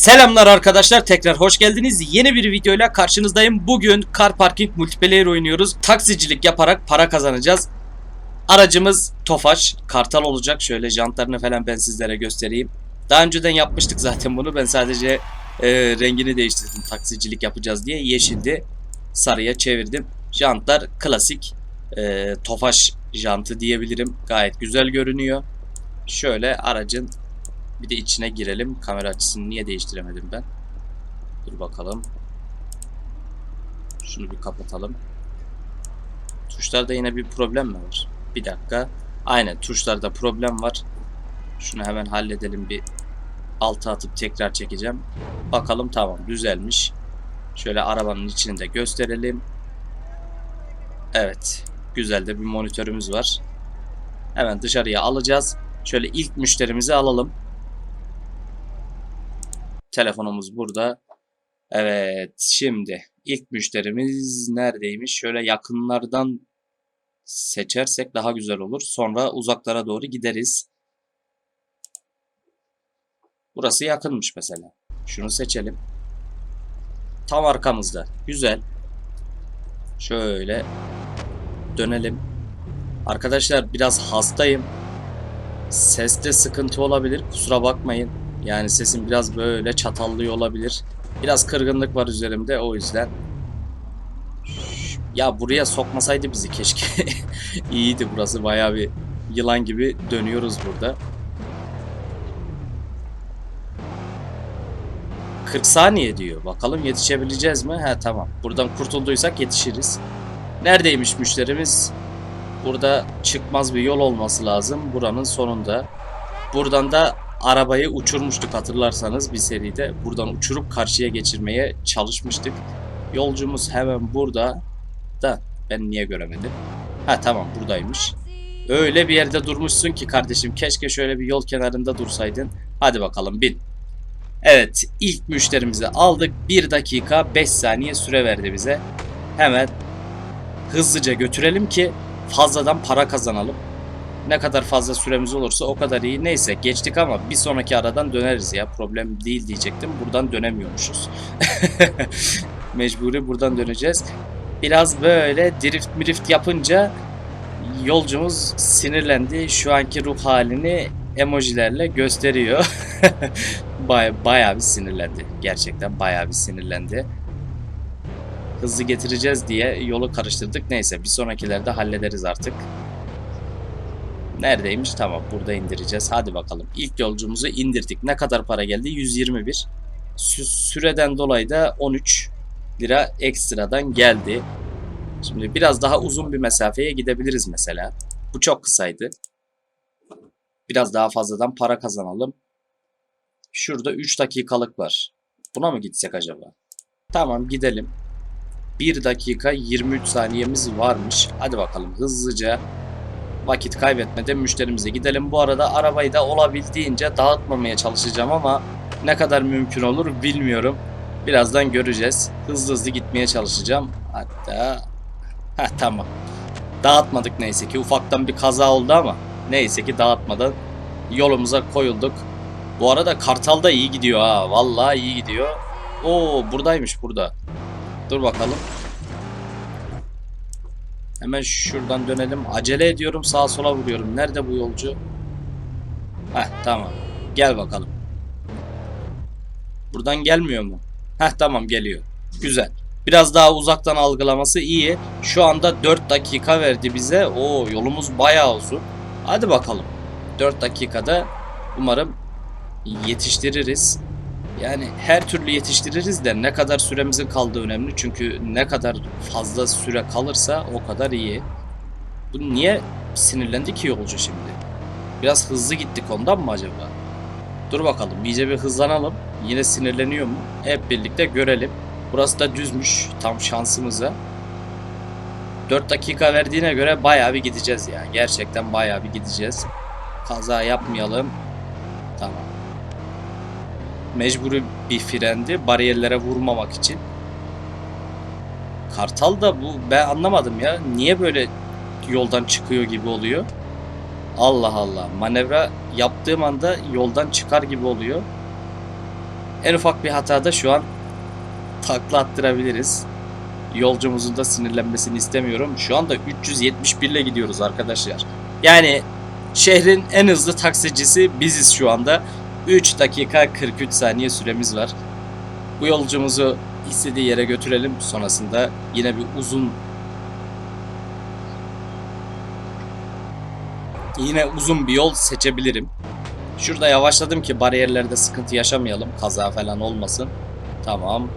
Selamlar arkadaşlar tekrar hoş geldiniz. Yeni bir videoyla karşınızdayım. Bugün Car Parking Multiplayer oynuyoruz. Taksicilik yaparak para kazanacağız. Aracımız Tofaş, Kartal olacak. Şöyle jantlarını falan ben sizlere göstereyim. Daha önceden yapmıştık zaten bunu. Ben sadece e, rengini değiştirdim taksicilik yapacağız diye. Yeşildi. Sarıya çevirdim. Jantlar klasik e, Tofaş jantı diyebilirim. Gayet güzel görünüyor. Şöyle aracın bir de içine girelim. Kamera açısını niye değiştiremedim ben? Dur bakalım. Şunu bir kapatalım. Tuşlarda yine bir problem mi var? Bir dakika. Aynen tuşlarda problem var. Şunu hemen halledelim bir alta atıp tekrar çekeceğim. Bakalım tamam düzelmiş. Şöyle arabanın içini de gösterelim. Evet. Güzel de bir monitörümüz var. Hemen dışarıya alacağız. Şöyle ilk müşterimizi alalım. Telefonumuz burada. Evet şimdi ilk müşterimiz neredeymiş? Şöyle yakınlardan seçersek daha güzel olur. Sonra uzaklara doğru gideriz. Burası yakınmış mesela. Şunu seçelim. Tam arkamızda. Güzel. Şöyle dönelim. Arkadaşlar biraz hastayım. Seste sıkıntı olabilir. Kusura bakmayın. Yani sesim biraz böyle çatallıyor olabilir. Biraz kırgınlık var üzerimde o yüzden. Ya buraya sokmasaydı bizi keşke. İyiydi burası bayağı bir yılan gibi dönüyoruz burada. 40 saniye diyor. Bakalım yetişebileceğiz mi? He tamam. Buradan kurtulduysak yetişiriz. Neredeymiş müşterimiz? Burada çıkmaz bir yol olması lazım. Buranın sonunda. Buradan da arabayı uçurmuştuk hatırlarsanız bir seride. Buradan uçurup karşıya geçirmeye çalışmıştık. Yolcumuz hemen burada da ben niye göremedim? Ha tamam buradaymış. Öyle bir yerde durmuşsun ki kardeşim keşke şöyle bir yol kenarında dursaydın. Hadi bakalım bin. Evet ilk müşterimizi aldık. 1 dakika 5 saniye süre verdi bize. Hemen hızlıca götürelim ki fazladan para kazanalım. Ne kadar fazla süremiz olursa o kadar iyi. Neyse geçtik ama bir sonraki aradan döneriz ya. Problem değil diyecektim. Buradan dönemiyormuşuz. Mecburi buradan döneceğiz. Biraz böyle drift mirift yapınca yolcumuz sinirlendi. Şu anki ruh halini emojilerle gösteriyor. Baya, bayağı bir sinirlendi. Gerçekten bayağı bir sinirlendi. Hızlı getireceğiz diye yolu karıştırdık. Neyse bir sonrakilerde hallederiz artık. Neredeymiş? Tamam burada indireceğiz. Hadi bakalım. İlk yolcumuzu indirdik. Ne kadar para geldi? 121. Sü- süreden dolayı da 13 lira ekstradan geldi. Şimdi biraz daha uzun bir mesafeye gidebiliriz mesela. Bu çok kısaydı. Biraz daha fazladan para kazanalım. Şurada 3 dakikalık var. Buna mı gitsek acaba? Tamam gidelim. 1 dakika 23 saniyemiz varmış. Hadi bakalım hızlıca vakit kaybetmeden müşterimize gidelim. Bu arada arabayı da olabildiğince dağıtmamaya çalışacağım ama ne kadar mümkün olur bilmiyorum. Birazdan göreceğiz. Hızlı hızlı gitmeye çalışacağım. Hatta ha tamam. Dağıtmadık neyse ki. Ufaktan bir kaza oldu ama neyse ki dağıtmadan yolumuza koyulduk. Bu arada Kartal da iyi gidiyor ha. Vallahi iyi gidiyor. Oo buradaymış burada. Dur bakalım. Hemen şuradan dönelim. Acele ediyorum sağa sola vuruyorum. Nerede bu yolcu? Heh tamam. Gel bakalım. Buradan gelmiyor mu? Heh tamam geliyor. Güzel. Biraz daha uzaktan algılaması iyi. Şu anda 4 dakika verdi bize. Oo yolumuz bayağı uzun. Hadi bakalım. 4 dakikada umarım yetiştiririz. Yani her türlü yetiştiririz de ne kadar süremizin kaldığı önemli. Çünkü ne kadar fazla süre kalırsa o kadar iyi. Bu niye sinirlendi ki yolcu şimdi? Biraz hızlı gittik ondan mı acaba? Dur bakalım iyice bir hızlanalım. Yine sinirleniyor mu? Hep birlikte görelim. Burası da düzmüş tam şansımıza. 4 dakika verdiğine göre bayağı bir gideceğiz ya. Gerçekten bayağı bir gideceğiz. Kaza yapmayalım. Mecburi bir frendi bariyerlere vurmamak için. Kartal da bu ben anlamadım ya. Niye böyle yoldan çıkıyor gibi oluyor? Allah Allah. Manevra yaptığım anda yoldan çıkar gibi oluyor. En ufak bir hatada şu an takla attırabiliriz. Yolcumuzun da sinirlenmesini istemiyorum. Şu anda 371 ile gidiyoruz arkadaşlar. Yani şehrin en hızlı taksicisi biziz şu anda. 3 dakika 43 saniye süremiz var. Bu yolcumuzu istediği yere götürelim. Sonrasında yine bir uzun yine uzun bir yol seçebilirim. Şurada yavaşladım ki bariyerlerde sıkıntı yaşamayalım. Kaza falan olmasın. Tamam.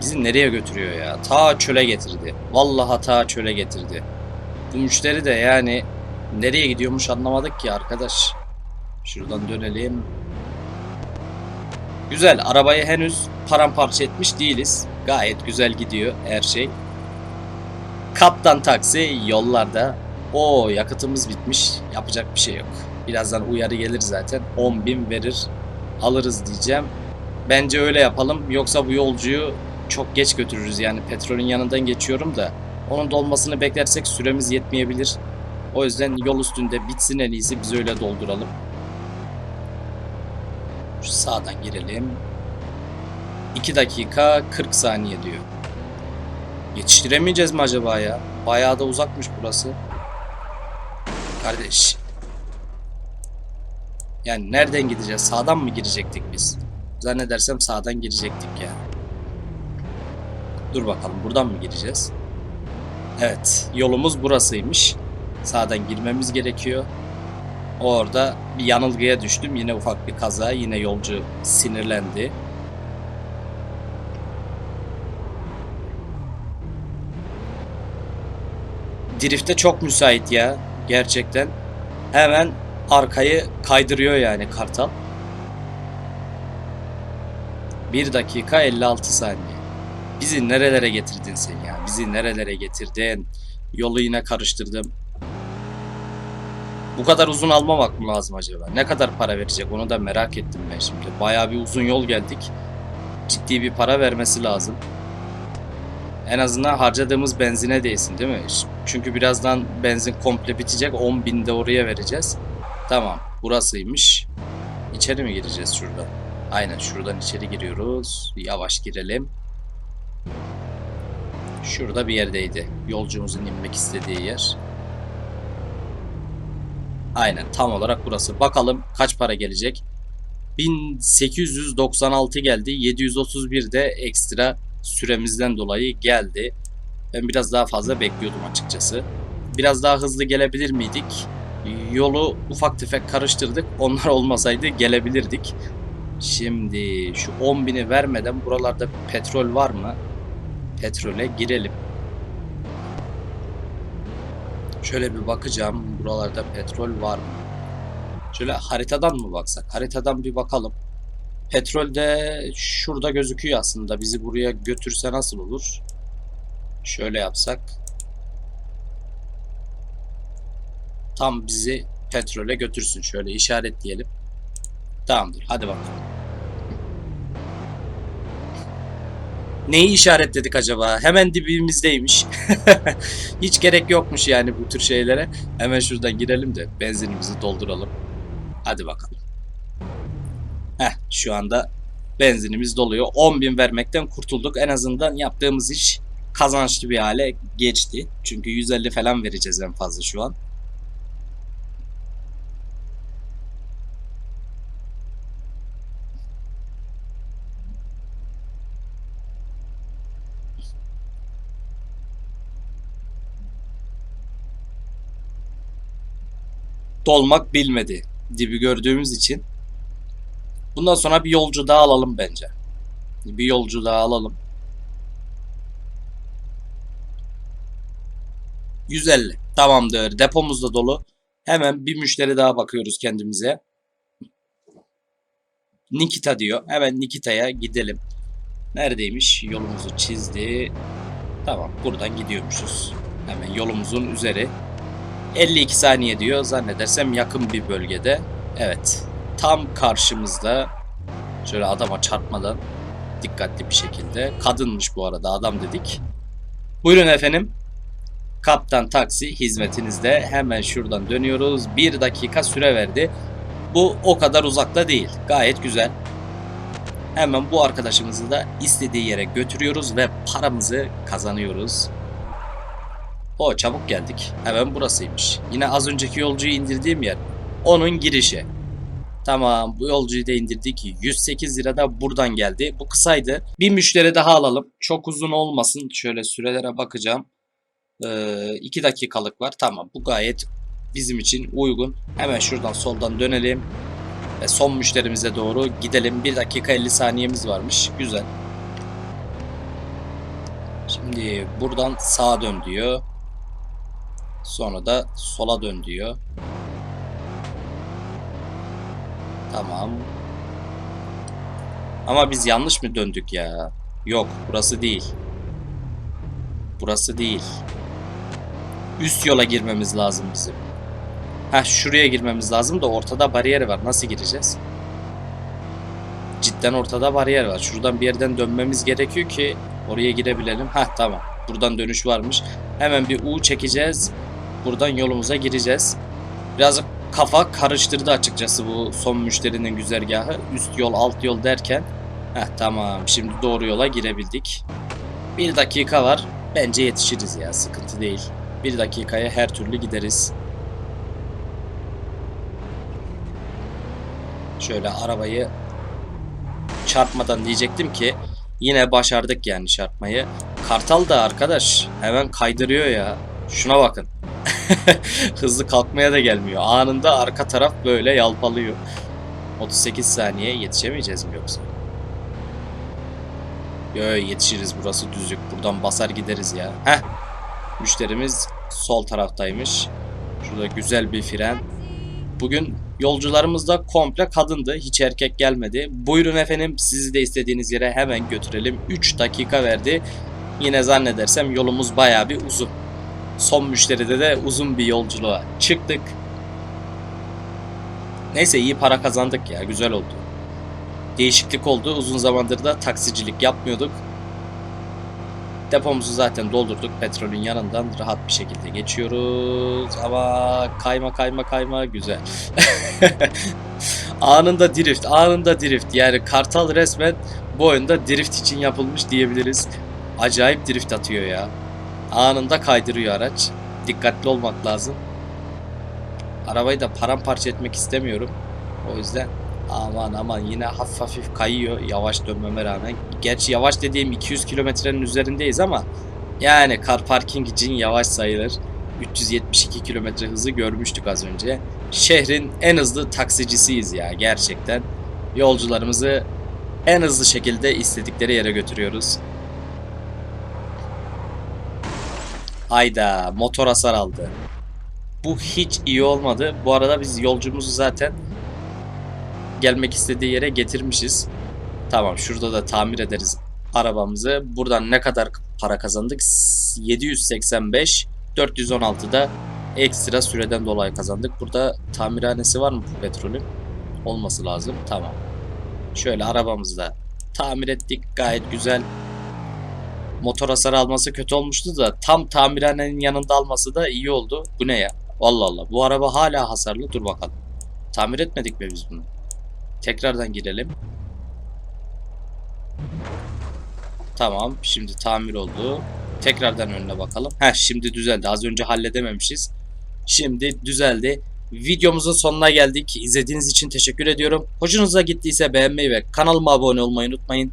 Bizi nereye götürüyor ya? Ta çöle getirdi. Vallahi ta çöle getirdi. Bu müşteri de yani nereye gidiyormuş anlamadık ki arkadaş. Şuradan dönelim. Güzel. Arabayı henüz paramparça etmiş değiliz. Gayet güzel gidiyor her şey. Kaptan taksi yollarda. O yakıtımız bitmiş. Yapacak bir şey yok. Birazdan uyarı gelir zaten. 10.000 verir. Alırız diyeceğim. Bence öyle yapalım. Yoksa bu yolcuyu çok geç götürürüz. Yani petrolün yanından geçiyorum da. Onun dolmasını beklersek süremiz yetmeyebilir. O yüzden yol üstünde bitsin en iyisi biz öyle dolduralım. Sağdan girelim. 2 dakika 40 saniye diyor. Yetiştiremeyeceğiz mi acaba ya? Bayağı da uzakmış burası. Kardeş. Yani nereden gideceğiz? Sağdan mı girecektik biz? Zannedersem sağdan girecektik ya. Dur bakalım buradan mı gireceğiz? Evet yolumuz burasıymış. Sağdan girmemiz gerekiyor. Orada bir yanılgıya düştüm. Yine ufak bir kaza. Yine yolcu sinirlendi. Drift'e çok müsait ya. Gerçekten. Hemen arkayı kaydırıyor yani Kartal. 1 dakika 56 saniye. Bizi nerelere getirdin sen ya? Bizi nerelere getirdin? Yolu yine karıştırdım. Bu kadar uzun almamak mı lazım acaba? Ne kadar para verecek onu da merak ettim ben şimdi. Bayağı bir uzun yol geldik. Ciddi bir para vermesi lazım. En azından harcadığımız benzine değsin değil mi? Çünkü birazdan benzin komple bitecek. 10 bin de oraya vereceğiz. Tamam. Burasıymış. İçeri mi gireceğiz şurada? Aynen şuradan içeri giriyoruz. Yavaş girelim. Şurada bir yerdeydi. Yolcumuzun inmek istediği yer. Aynen tam olarak burası. Bakalım kaç para gelecek. 1896 geldi. 731 de ekstra süremizden dolayı geldi. Ben biraz daha fazla bekliyordum açıkçası. Biraz daha hızlı gelebilir miydik? Yolu ufak tefek karıştırdık. Onlar olmasaydı gelebilirdik. Şimdi şu 10.000'i vermeden buralarda petrol var mı? Petrole girelim. Şöyle bir bakacağım. Buralarda petrol var mı? Şöyle haritadan mı baksak? Haritadan bir bakalım. Petrol de şurada gözüküyor aslında. Bizi buraya götürse nasıl olur? Şöyle yapsak. Tam bizi petrole götürsün. Şöyle işaretleyelim. Tamamdır. Hadi bakalım. Neyi işaretledik acaba? Hemen dibimizdeymiş. Hiç gerek yokmuş yani bu tür şeylere. Hemen şuradan girelim de benzinimizi dolduralım. Hadi bakalım. Heh şu anda benzinimiz doluyor. 10.000 vermekten kurtulduk. En azından yaptığımız iş kazançlı bir hale geçti. Çünkü 150 falan vereceğiz en fazla şu an. Dolmak bilmedi dibi gördüğümüz için. Bundan sonra bir yolcu daha alalım bence. Bir yolcu daha alalım. 150. Tamamdır. Depomuz da dolu. Hemen bir müşteri daha bakıyoruz kendimize. Nikita diyor. Hemen Nikita'ya gidelim. Neredeymiş? Yolumuzu çizdi. Tamam. Buradan gidiyormuşuz. Hemen yolumuzun üzeri. 52 saniye diyor. Zannedersem yakın bir bölgede. Evet. Tam karşımızda. Şöyle adama çarpmadan dikkatli bir şekilde. Kadınmış bu arada adam dedik. Buyurun efendim. Kaptan taksi hizmetinizde. Hemen şuradan dönüyoruz. Bir dakika süre verdi. Bu o kadar uzakta değil. Gayet güzel. Hemen bu arkadaşımızı da istediği yere götürüyoruz ve paramızı kazanıyoruz. O çabuk geldik. Hemen burasıymış. Yine az önceki yolcuyu indirdiğim yer. Onun girişi. Tamam bu yolcuyu da indirdik. 108 lira da buradan geldi. Bu kısaydı. Bir müşteri daha alalım. Çok uzun olmasın. Şöyle sürelere bakacağım. 2 dakikalık var. Tamam bu gayet bizim için uygun. Hemen şuradan soldan dönelim. Ve son müşterimize doğru gidelim. 1 dakika 50 saniyemiz varmış. Güzel. Şimdi buradan sağa dön diyor. Sonra da sola dön diyor. Tamam. Ama biz yanlış mı döndük ya? Yok, burası değil. Burası değil. Üst yola girmemiz lazım bizim. Ha şuraya girmemiz lazım da ortada bariyer var. Nasıl gireceğiz? Cidden ortada bariyer var. Şuradan bir yerden dönmemiz gerekiyor ki oraya girebilelim. Ha tamam. Buradan dönüş varmış. Hemen bir U çekeceğiz. Buradan yolumuza gireceğiz. Biraz kafa karıştırdı açıkçası bu son müşterinin güzergahı. Üst yol alt yol derken. Heh tamam şimdi doğru yola girebildik. Bir dakika var. Bence yetişiriz ya sıkıntı değil. Bir dakikaya her türlü gideriz. Şöyle arabayı çarpmadan diyecektim ki yine başardık yani çarpmayı. Kartal da arkadaş hemen kaydırıyor ya. Şuna bakın. Hızlı kalkmaya da gelmiyor. Anında arka taraf böyle yalpalıyor. 38 saniye yetişemeyeceğiz mi yoksa? Yo yetişiriz burası düzlük. Buradan basar gideriz ya. Heh. Müşterimiz sol taraftaymış. Şurada güzel bir fren. Bugün yolcularımız da komple kadındı. Hiç erkek gelmedi. Buyurun efendim sizi de istediğiniz yere hemen götürelim. 3 dakika verdi. Yine zannedersem yolumuz baya bir uzun. Son müşteride de uzun bir yolculuğa çıktık. Neyse iyi para kazandık ya güzel oldu. Değişiklik oldu. Uzun zamandır da taksicilik yapmıyorduk. Depomuzu zaten doldurduk. Petrolün yanından rahat bir şekilde geçiyoruz. Ama kayma kayma kayma güzel. anında drift, anında drift. Yani Kartal resmen bu oyunda drift için yapılmış diyebiliriz. Acayip drift atıyor ya. Anında kaydırıyor araç. Dikkatli olmak lazım. Arabayı da paramparça etmek istemiyorum. O yüzden aman aman yine hafif hafif kayıyor yavaş dönmeme rağmen. Gerçi yavaş dediğim 200 kilometrenin üzerindeyiz ama yani car parking için yavaş sayılır. 372 kilometre hızı görmüştük az önce. Şehrin en hızlı taksicisiyiz ya gerçekten. Yolcularımızı en hızlı şekilde istedikleri yere götürüyoruz. Hayda motor hasar aldı. Bu hiç iyi olmadı. Bu arada biz yolcumuzu zaten gelmek istediği yere getirmişiz. Tamam şurada da tamir ederiz arabamızı. Buradan ne kadar para kazandık? 785 416'da ekstra süreden dolayı kazandık. Burada tamirhanesi var mı bu petrolün? Olması lazım. Tamam. Şöyle arabamızı da tamir ettik. Gayet güzel. Motor hasarı alması kötü olmuştu da tam tamirhanenin yanında alması da iyi oldu. Bu ne ya? Allah Allah. Bu araba hala hasarlı. Dur bakalım. Tamir etmedik mi biz bunu? Tekrardan girelim. Tamam. Şimdi tamir oldu. Tekrardan önüne bakalım. Heh şimdi düzeldi. Az önce halledememişiz. Şimdi düzeldi. Videomuzun sonuna geldik. İzlediğiniz için teşekkür ediyorum. Hoşunuza gittiyse beğenmeyi ve kanalıma abone olmayı unutmayın.